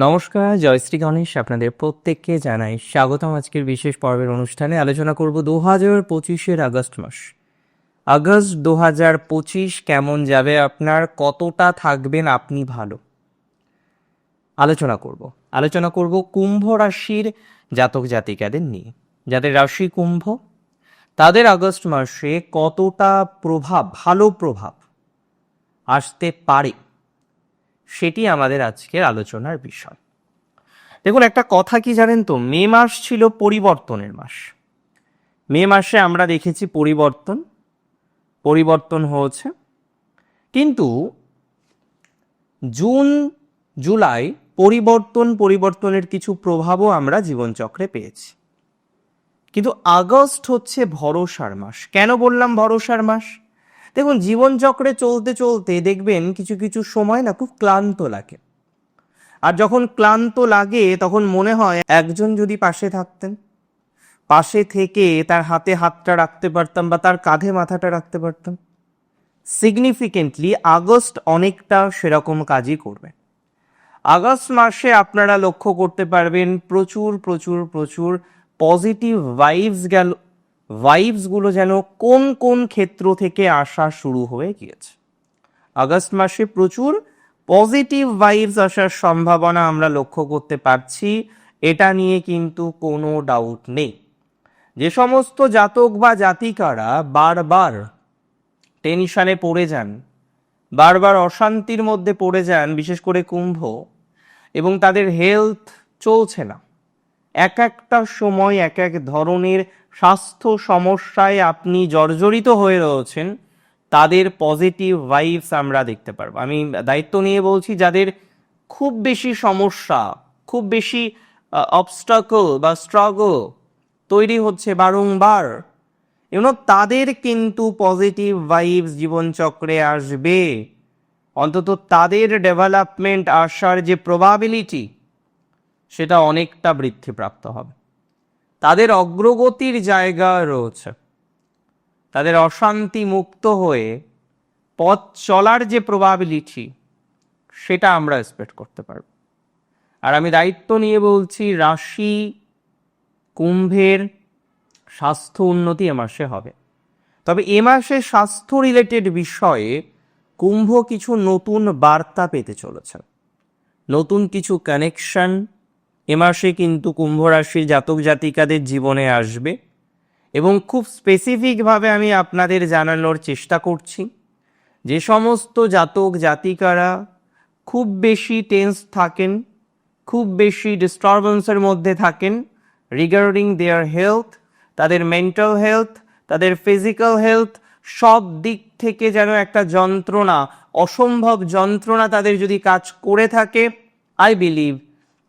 নমস্কার, জয়শ্রী গণেশ আপনাদের প্রত্যেককে জানাই স্বাগতম আজকের বিশেষ পর্বের অনুষ্ঠানে। আলোচনা করব দু হাজার পঁচিশের আগস্ট মাস। আগস্ট দু হাজার পঁচিশ কেমন যাবে আপনার? কতটা থাকবেন আপনি ভালো? আলোচনা করব। আলোচনা করব কুম্ভ রাশির জাতক জাতিকাদের নিয়ে। যাদের রাশি কুম্ভ, তাদের আগস্ট মাসে কতটা প্রভাব, ভালো প্রভাব আসতে পারে? সেটি আমাদের আজকের আলোচনার বিষয়। দেখুন, একটা কথা কি জানেন তো? মে মাস ছিল পরিবর্তনের মাস। মে মাসে আমরা দেখেছি পরিবর্তন। পরিবর্তন হয়েছে। কিন্তু জুন, জুলাই পরিবর্তন, পরিবর্তনের কিছু প্রভাবও আমরা জীবনচক্রে পেয়েছি। কিন্তু আগস্ট হচ্ছে ভরসার মাস। কেন বললাম ভরসার মাস? দেখুন, জীবনচক্রে চলতে চলতে দেখবেন কিছু কিছু সময় না খুব ক্লান্ত লাগে। আর যখন ক্লান্ত লাগে, তখন মনে হয় একজন যদি পাশে থাকতেন, পাশে থেকে তার হাতে হাতটা রাখতে পারতাম বা তার কাঁধে মাথাটা রাখতে পারতাম সিগনিফিকেন্টলি আগস্ট অনেকটা সেরকম কাজই করবে। আগস্ট মাসে আপনারা লক্ষ্য করতে পারবেন প্রচুর প্রচুর প্রচুর পজিটিভ ভাইবস গেল ভাইবসগুলো যেন কোন কোন ক্ষেত্র থেকে আসা শুরু হয়ে গিয়েছে। আগস্ট মাসে প্রচুর পজিটিভ ভাইবস আসার সম্ভাবনা আমরা লক্ষ্য করতে পারছি, এটা নিয়ে কিন্তু কোনো ডাউট নেই। যে সমস্ত জাতক বা জাতিকারা বারবার টেনশনে পড়ে যান, বারবার অশান্তির মধ্যে পড়ে যান, বিশেষ করে কুম্ভ, এবং তাদের হেলথ চলছে না। এক একটা সময় এক এক ধরনের স্বাস্থ্য সমস্যায় আপনি জর্জরিত হয়ে রয়েছেন, তাদের পজিটিভ ভাইবস আমরা দেখতে পারব। আমি দায়িত্ব নিয়ে বলছি, যাদের খুব বেশি সমস্যা, খুব বেশি অবস্টাকল বা স্ট্রাগল তৈরি হচ্ছে বারংবার এবং তাদের কিন্তু পজিটিভ ভাইবস জীবনচক্রে আসবে। অন্তত তাদের ডেভেলপমেন্ট আসার যে প্রবাবিলিটি সেটা অনেকটা বৃদ্ধিপ্রাপ্ত হবে। তাদের অগ্রগতির জায়গা রয়েছে। তাদের অশান্তি মুক্ত হয়ে পথ চলার যে প্রবাবিলিটি, সেটা আমরা এক্সপেক্ট করতে পারব। আর আমি দায়িত্ব নিয়ে বলছি, রাশি কুম্ভের স্বাস্থ্য উন্নতি এ মাসে হবে। তবে এ মাসে স্বাস্থ্য রিলেটেড বিষয়ে কুম্ভ কিছু নতুন বার্তা পেতে চলেছে। নতুন কিছু কানেকশন এ মাসে কিন্তু কুম্ভ রাশির জাতক জাতিকাদের জীবনে আসবে এবং খুব স্পেসিফিকভাবে আমি আপনাদের জানানোর চেষ্টা করছি। যে সমস্ত জাতক জাতিকারা খুব বেশি টেন্স থাকেন, খুব বেশি ডিস্টারবেন্সের মধ্যে থাকেন রিগার্ডিং দেয়ার হেলথ তাদের মেন্টাল হেলথ তাদের ফিজিক্যাল হেলথ সব দিক থেকে যেন একটা যন্ত্রণা, অসম্ভব যন্ত্রণা তাদের যদি কাজ করে থাকে আই বিলিভ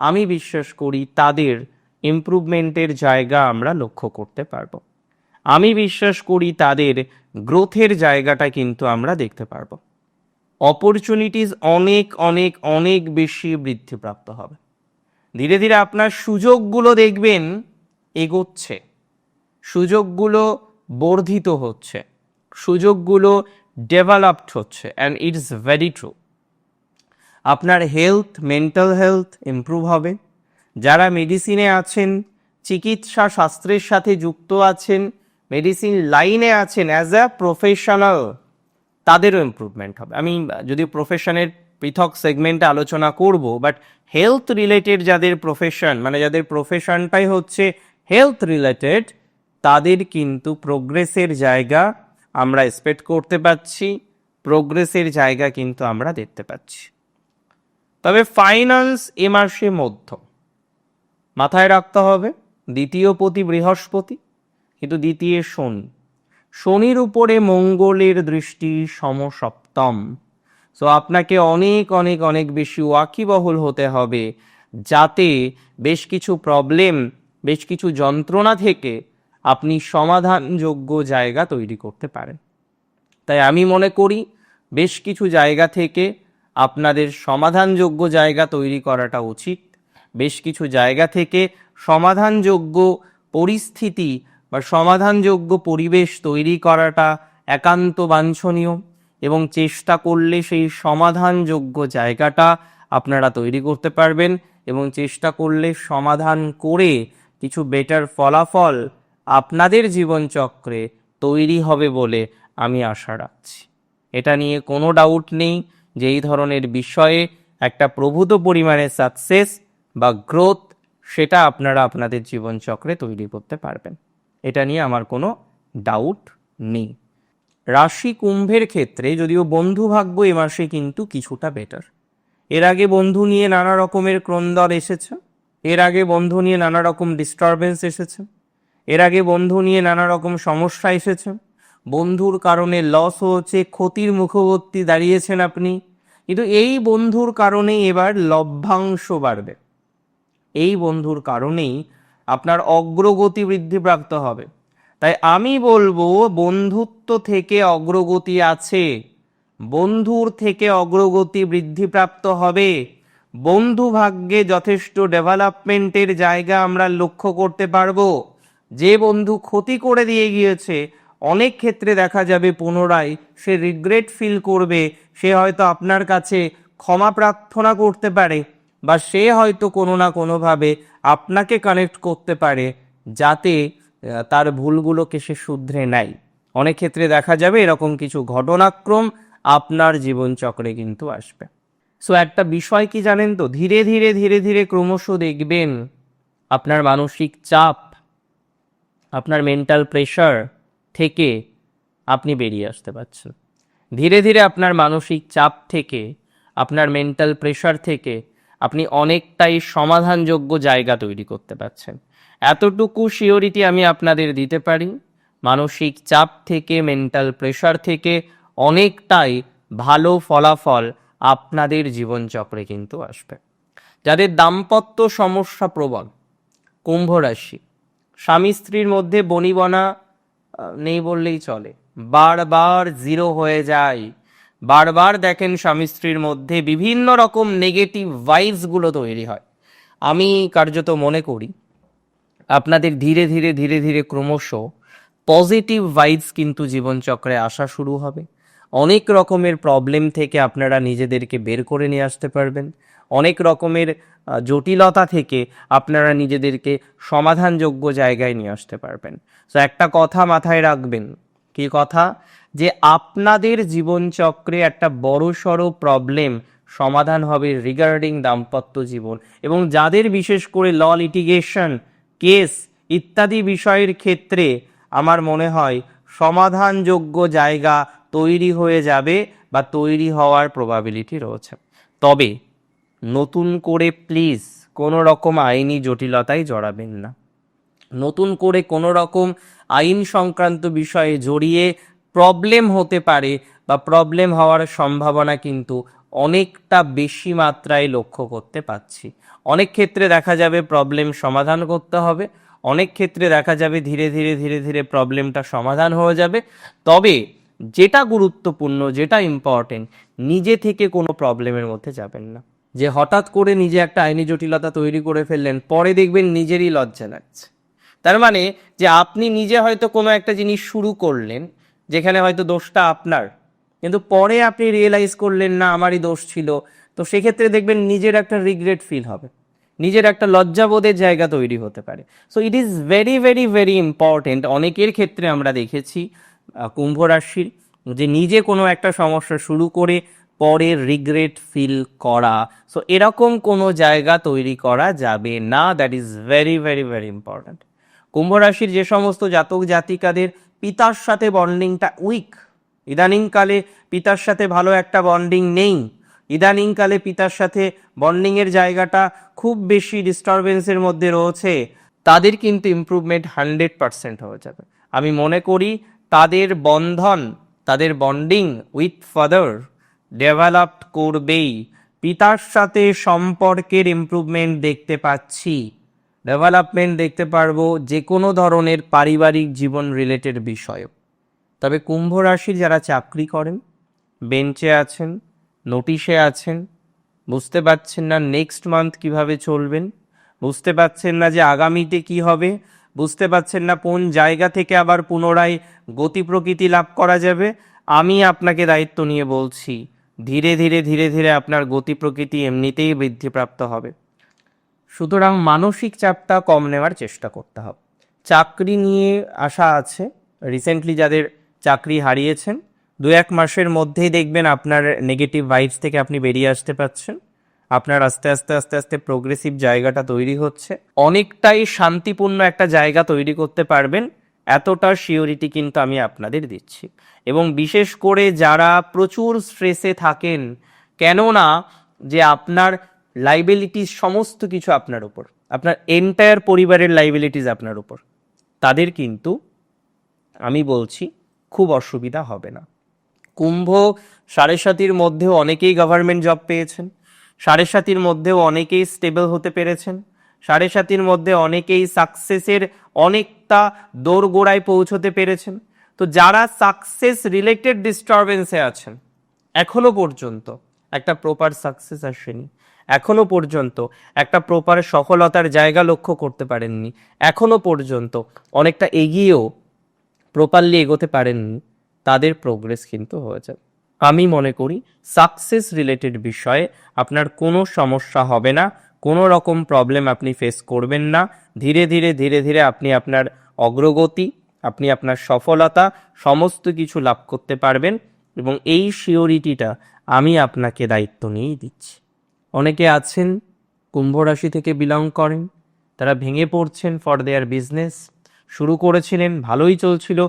আমি বিশ্বাস করি তাদের ইমপ্রুভমেন্টের জায়গা আমরা লক্ষ্য করতে পারব। আমি বিশ্বাস করি তাদের গ্রোথের জায়গাটা কিন্তু আমরা দেখতে পারব। অপরচুনিটিস অনেক অনেক অনেক বেশি বৃদ্ধিপ্রাপ্ত হবে। ধীরে ধীরে আপনার সুযোগগুলো দেখবেন এগোচ্ছে। সুযোগগুলো বর্ধিত হচ্ছে। সুযোগগুলো ডেভেলপড হচ্ছে অ্যান্ড ইটস ভেরি ট্রু আপনার হেলথ মেন্টাল হেলথ ইমপ্রুভ হবে। যারা মেডিসিনে আছেন, চিকিৎসা শাস্ত্রের সাথে যুক্ত আছেন মেডিসিন লাইনে আছেন অ্যাজ আ প্রফেশনাল তাদেরও ইমপ্রুভমেন্ট হবে। আমি যদি প্রফেশনের পৃথক সেগমেন্টে আলোচনা করব বাট হেলথ রিলেটেড যাদের প্রফেশন মানে যাদের প্রফেশনটাই হচ্ছে হেলথ রিলেটেড তাদের কিন্তু প্রোগ্রেসের জায়গা আমরা এক্সপেক্ট করতে পারছি প্রোগ্রেসের জায়গা কিন্তু আমরা দেখতে পাচ্ছি। তবে ফাইন্যান্স এ মাসে মধ্যম মাথায় রাখতে হবে, দ্বিতীয় পতি বৃহস্পতি, কিন্তু দ্বিতীয় শনি। শনির উপরে মঙ্গলের দৃষ্টি সমসপ্তম। সো আপনাকে অনেক অনেক অনেক বেশি ওয়াকিবহুল হতে হবে, যাতে বেশ কিছু প্রবলেম বেশ কিছু যন্ত্রণা থেকে আপনি সমাধানযোগ্য জায়গা তৈরি করতে পারেন। তাই আমি মনে করি, বেশ কিছু জায়গা থেকে আপনাদের সমাধানযোগ্য জায়গা তৈরি করাটা উচিত। বেশ কিছু জায়গা থেকে সমাধানযোগ্য পরিস্থিতি বা সমাধানযোগ্য পরিবেশ তৈরি করাটা একান্ত বাঞ্ছনীয় এবং চেষ্টা করলে সেই সমাধানযোগ্য জায়গাটা আপনারা তৈরি করতে পারবেন এবং চেষ্টা করলে সমাধান করে কিছু বেটার ফলাফল আপনাদের জীবনচক্রে তৈরি হবে বলে আমি আশা রাখছি। এটা নিয়ে কোনো ডাউট নেই। যে এই ধরনের বিষয়ে একটা প্রভূত পরিমাণে সাকসেস বা গ্রোথ সেটা আপনারা আপনাদের জীবনচক্রে তৈরি করতে পারবেন। এটা নিয়ে আমার কোনো ডাউট নেই। রাশি কুম্ভের ক্ষেত্রে যদিও বন্ধু ভাগ্য এ মাসে কিন্তু কিছুটা বেটার এর আগে বন্ধু নিয়ে নানা রকমের ক্রন্দর এসেছে। এর আগে বন্ধু নিয়ে নানা রকম ডিস্টারবেন্স এসেছে। এর আগে বন্ধু নিয়ে নানা রকম সমস্যা এসেছে। বন্ধুর কারণে লস হচ্ছে ক্ষতির মুখবর্তী দাঁড়িয়েছেন আপনি। কিন্তু এই বন্ধুর কারণেই এবার লভ্যাংশ বাড়বে। এই বন্ধুর কারণেই আপনার অগ্রগতি বৃদ্ধিপ্রাপ্ত হবে। তাই আমি বলব, বন্ধুত্ব থেকে অগ্রগতি আছে। বন্ধুর থেকে অগ্রগতি বৃদ্ধিপ্রাপ্ত হবে। বন্ধু ভাগ্যে যথেষ্ট ডেভেলপমেন্টের জায়গা আমরা লক্ষ্য করতে পারব। যে বন্ধু ক্ষতি করে দিয়ে গিয়েছে অনেক ক্ষেত্রে দেখা যাবে পুনরায় সে রিগ্রেট ফিল করবে, সে হয়তো আপনার কাছে ক্ষমা প্রার্থনা করতে পারে বা সে হয়তো কোনো না কোনোভাবে আপনাকে কানেক্ট করতে পারে যাতে তার ভুলগুলোকে সে শুধরে নেয়। অনেক ক্ষেত্রে দেখা যাবে এরকম কিছু ঘটনাক্রম আপনার জীবনচক্রে কিন্তু আসবে। সো একটা বিষয় কি জানেন তো? ধীরে ধীরে ধীরে ধীরে ক্রমশ দেখবেন আপনার মানসিক চাপ, আপনার মেন্টাল প্রেশার থেকে আপনি বেরিয়ে আসতে পারছেন। ধীরে ধীরে আপনার মানসিক চাপ থেকে, আপনার মেন্টাল প্রেশার থেকে আপনি অনেকটাই সমাধানযোগ্য জায়গা তৈরি করতে পারছেন। এতটুকু শিওরিটি আমি আপনাদের দিতে পারি, মানসিক চাপ থেকে মেন্টাল প্রেশার থেকে অনেকটাই ভালো ফলাফল আপনাদের জীবনচক্রে কিন্তু আসবে। যাদের দাম্পত্য সমস্যা প্রবল কুম্ভ রাশি স্বামী স্ত্রীর মধ্যে বনিবনা নেই বললেই চলে। বারবার জিরো হয়ে যায়। বারবার দেখেন স্বামী স্ত্রীর মধ্যে বিভিন্ন রকম নেগেটিভ ভাইবসগুলো তৈরি হয়। আমি কার্যত মনে করি, আপনাদের ধীরে ধীরে ধীরে ধীরে ক্রমশ পজিটিভ ভাইবস কিন্তু জীবনচক্রে আসা শুরু হবে। অনেক রকমের প্রবলেম থেকে আপনারা নিজেদেরকে বের করে নিয়ে আসতে পারবেন। অনেক রকমের জটিলতা থেকে আপনারা নিজেদেরকে সমাধানযোগ্য জায়গায় নিয়ে আসতে পারবেন। তো একটা কথা মাথায় রাখবেন। কি কথা? যে আপনাদের জীবনচক্রে একটা বড়সড় প্রবলেম সমাধান হবে রিগার্ডিং দাম্পত্য জীবন। এবং যাদের বিশেষ করে ল লিটিগেশন কেস ইত্যাদি বিষয়ের ক্ষেত্রে আমার মনে হয় সমাধানযোগ্য জায়গা তৈরি হয়ে যাবে বা তৈরি হওয়ার প্রবাবিলিটি রয়েছে। তবে নতুন করে প্লিজ কোনো রকম আইনি জটিলতায় জড়াবেন না। নতুন করে কোনো রকম আইন সংক্রান্ত বিষয়ে জড়িয়ে প্রবলেম হতে পারে বা প্রবলেম হওয়ার সম্ভাবনা কিন্তু অনেকটা বেশি মাত্রায় লক্ষ্য করতে পাচ্ছি অনেক ক্ষেত্রে দেখা যাবে প্রবলেম সমাধান করতে হবে, অনেক ক্ষেত্রে দেখা যাবে ধীরে ধীরে ধীরে ধীরে প্রবলেমটা সমাধান হয়ে যাবে। তবে যেটা গুরুত্বপূর্ণ, যেটা ইম্পর্টেন্ট নিজে থেকে কোনো প্রবলেমের মধ্যে যাবেন না। যে হঠাৎ করে নিজে একটা আইনি জটিলতা তৈরি করে ফেললেন, পরে দেখবেন নিজেরই লজ্জা লাগছে। তার মানে যে আপনি নিজে হয়তো কোনো একটা জিনিস শুরু করলেন, যেখানে হয়তো দোষটা আপনার, কিন্তু পরে আপনি রিয়েলাইজ করলেন, না, আমারই দোষ ছিল। তো সেক্ষেত্রে দেখবেন নিজের একটা রিগ্রেট ফিল হবে। নিজের একটা লজ্জাবোধের জায়গা তৈরি হতে পারে। So it is very very very important অনেকের ক্ষেত্রে আমরা দেখেছি কুম্ভ রাশির, যে নিজে কোনো একটা সমস্যা শুরু করে পরে রিগ্রেট ফিল করা। সো এরকম কোনো জায়গা তৈরি করা যাবে না। That is very very very important কুম্ভ রাশির যে সমস্ত জাতক জাতিকাদের পিতার সাথে বন্ডিংটা উইক ইদানিংকালে পিতার সাথে ভালো একটা বন্ডিং নেই। ইদানিংকালে পিতার সাথে বন্ডিংয়ের জায়গাটা খুব বেশি ডিস্টারবেন্সের মধ্যে রয়েছে। তাদের কিন্তু ইমপ্রুভমেন্ট হান্ড্রেড পার্সেন্ট হয়ে যাবে। আমি মনে করি তাদের বন্ধন, তাদের বন্ডিং উইথ ফাদার ডেভেলপড করবেই। পিতার সাথে সম্পর্কের ইমপ্রুভমেন্ট দেখতে পাচ্ছি। ডেভেলপমেন্ট দেখতে পারব যে কোনো ধরনের পারিবারিক জীবন রিলেটেড বিষয় তবে কুম্ভ রাশির যারা চাকরি করেন বেঞ্চে আছেন নোটিশে আছেন, বুঝতে পারছেন না নেক্সট মান্থ কীভাবে চলবেন, বুঝতে পারছেন না যে আগামীতে কি হবে, বুঝতে পারছেন না কোন জায়গা থেকে আবার পুনরায় গতি প্রকৃতি লাভ করা যাবে, আমি আপনাকে দায়িত্ব নিয়ে বলছি ধীরে ধীরে ধীরে ধীরে আপনার গতি প্রকৃতি এমনিতেই বৃদ্ধিপ্রাপ্ত হবে। সুতরাং মানসিক চাপটা কম নেওয়ার চেষ্টা করতে হবে। চাকরি নিয়ে আশা আছে। রিসেন্টলি যাদের চাকরি হারিয়েছেন, দু এক মাসের মধ্যেই দেখবেন আপনার নেগেটিভ ভাইবস থেকে আপনি বেরিয়ে আসতে পারছেন। আপনার আস্তে আস্তে আস্তে আস্তে প্রোগ্রেসিভ জায়গাটা তৈরি হচ্ছে। অনেকটাই শান্তিপূর্ণ একটা জায়গা তৈরি করতে পারবেন। এতটা শিওরিটি কিন্তু আমি আপনাদের দিচ্ছি। এবং বিশেষ করে যারা প্রচুর স্ট্রেসে থাকেন, কেননা যে আপনার লাইবিলিটিস সমস্ত কিছু আপনার উপর, আপনার এন্টায়ার পরিবারের লাইবিলিটিস আপনার উপর, তাদের কিন্তু আমি বলছি খুব অসুবিধা হবে না। কুম্ভ সাড়ে সাতির মধ্যেও অনেকেই গভর্নমেন্ট জব পেয়েছেন, সাড়ে সাতির মধ্যেও অনেকেই স্টেবল হতে পেরেছেন। সাড়ে সাতির মধ্যে অনেকেই সাকসেসের অনেকটা দোরগোড়ায় পৌঁছতে পেরেছেন। তো যারা সাকসেস রিলেটেড ডিস্টারবেন্সে আছেন, এখনও পর্যন্ত একটা প্রপার সাকসেস আসেনি। এখনও পর্যন্ত একটা প্রপার সফলতার জায়গা লক্ষ্য করতে পারেননি। এখনও পর্যন্ত অনেকটা এগিয়েও প্রপারলি এগোতে পারেননি। তাদের প্রোগ্রেস কিন্তু হয়ে যাবে আমি মনে করি সাকসেস রিলেটেড বিষয়ে আপনার কোনো সমস্যা হবে না। কোনো রকম প্রবলেম আপনি ফেস করবেন না। ধীরে ধীরে ধীরে ধীরে আপনি আপনার অগ্রগতি, আপনি আপনার সফলতা, সমস্ত কিছু লাভ করতে পারবেন এবং এই শিওরিটিটা আমি আপনাকে দায়িত্ব নিয়েই দিচ্ছি। অনেকে আছেন, কুম্ভ রাশি থেকে বিলং করেন, তারা ভেঙে পড়ছেন ফর দেয়ার বিজনেস শুরু করেছিলেন, ভালোই চলছিল,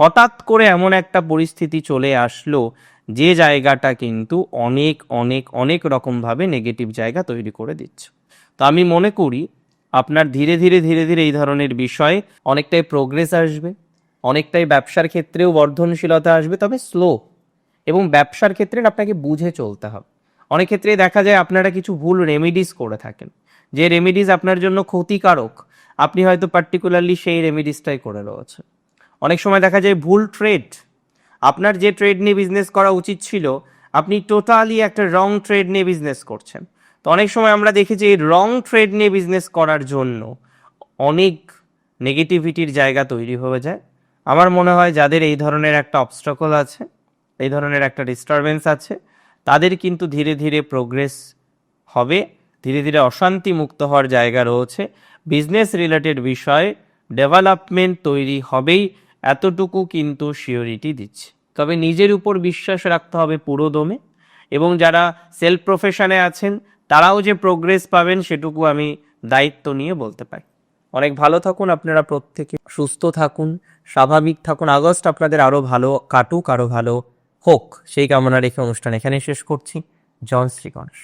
হঠাৎ করে এমন একটা পরিস্থিতি চলে আসলো, যে জায়গাটা কিন্তু অনেক অনেক অনেক রকমভাবে নেগেটিভ জায়গা তৈরি করে দিচ্ছে। তো আমি মনে করি আপনার ধীরে ধীরে ধীরে ধীরে এই ধরনের বিষয়ে অনেকটাই প্রোগ্রেস আসবে, অনেকটাই ব্যবসার ক্ষেত্রেও বর্ধনশীলতা আসবে, তবে স্লো এবং ব্যবসার ক্ষেত্রে আপনাকে বুঝে চলতে হবে। অনেক ক্ষেত্রে দেখা যায় আপনারা কিছু ভুল রেমিডিস করে থাকেন। যে রেমিডিস আপনার জন্য ক্ষতিকারক, আপনি হয়তো পার্টিকুলারলি সেই রেমিডিসটাই করে রয়েছেন। অনেক সময় দেখা যায় ভুল ট্রেড আপনার যে ট্রেড নিয়ে বিজনেস করা উচিত ছিল, আপনি টোটালি একটা রং ট্রেড নিয়ে বিজনেস করছেন। তো অনেক সময় আমরা দেখেছি এই রং ট্রেড নিয়ে বিজনেস করার জন্য অনেক নেগেটিভিটির জায়গা তৈরি হয়ে যায়। আমার মনে হয় যাদের এই ধরনের একটা অবস্ট্রাকল আছে, এই ধরনের একটা ডিস্টারবেন্স আছে, তাদের কিন্তু ধীরে ধীরে প্রোগ্রেস হবে, ধীরে ধীরে অশান্তি মুক্ত হওয়ার জায়গা রয়েছে। বিজনেস রিলেটেড বিষয়ে ডেভেলপমেন্ট তৈরি হবেই এতটুকু কিন্তু শিওরিটি দিচ্ছে। তবে নিজের উপর বিশ্বাস রাখতে হবে পুরোদমে এবং যারা সেলফ প্রফেশনে আছেন তারাও যে প্রোগ্রেস পাবেন সেটুকু আমি দায়িত্ব নিয়ে বলতে পারি। অনেক ভালো থাকুন, আপনারা প্রত্যেকে সুস্থ থাকুন, স্বাভাবিক থাকুন। আগস্ট আপনাদের আরও ভালো কাটুক আরও ভালো হোক। সেই কামনা রেখে অনুষ্ঠান এখানে শেষ করছি। জন শ্রীগণেশ